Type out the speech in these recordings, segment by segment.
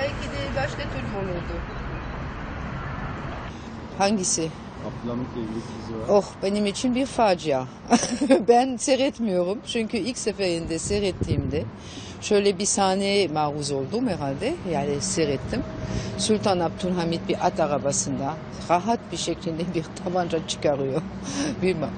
belki de başka türlü olurdu. Hangisi? Abdülhamit'le ilgili dizi var. Oh benim için bir facia. ben seyretmiyorum çünkü ilk seferinde seyrettiğimde şöyle bir sahneye maruz oldum herhalde. Yani seyrettim. Sultan Abdülhamit bir at arabasında rahat bir şekilde bir tabanca çıkarıyor. Bilmem.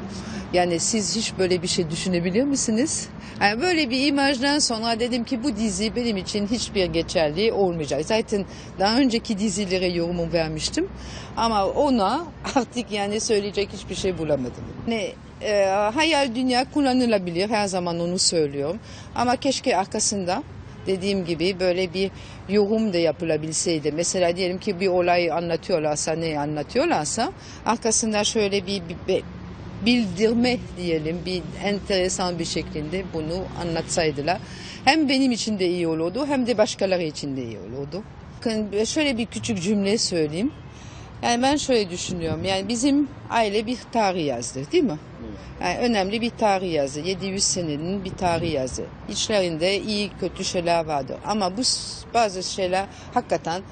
Yani siz hiç böyle bir şey düşünebiliyor musunuz? Yani böyle bir imajdan sonra dedim ki bu dizi benim için hiçbir geçerli olmayacak. Zaten daha önceki dizilere yorumumu vermiştim. Ama ona artık yani söyleyecek hiçbir şey bulamadım. Ne e, hayal dünya kullanılabilir her zaman onu söylüyorum. Ama keşke arkasında dediğim gibi böyle bir yorum da yapılabilseydi. Mesela diyelim ki bir olayı anlatıyorlarsa ne anlatıyorlarsa arkasında şöyle bir, bir, bildirme diyelim bir enteresan bir şekilde bunu anlatsaydılar. Hem benim için de iyi olurdu hem de başkaları için de iyi olurdu. Şöyle bir küçük cümle söyleyeyim. Yani ben şöyle düşünüyorum. Yani bizim aile bir tarih yazdı değil mi? Yani önemli bir tarih yazdı. 700 senenin bir tarih yazdı. İçlerinde iyi kötü şeyler vardı. Ama bu bazı şeyler hakikaten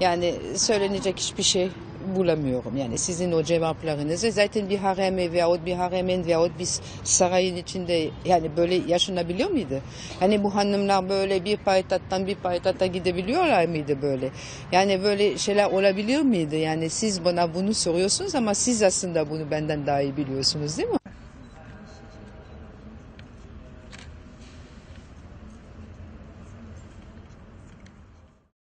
yani söylenecek hiçbir şey bulamıyorum. Yani sizin o cevaplarınızı zaten bir hareme veyahut bir haremin veyahut bir sarayın içinde yani böyle yaşanabiliyor muydu? Yani bu hanımlar böyle bir payitahttan bir payitahta gidebiliyorlar mıydı böyle? Yani böyle şeyler olabiliyor muydu? Yani siz bana bunu soruyorsunuz ama siz aslında bunu benden daha iyi biliyorsunuz değil mi?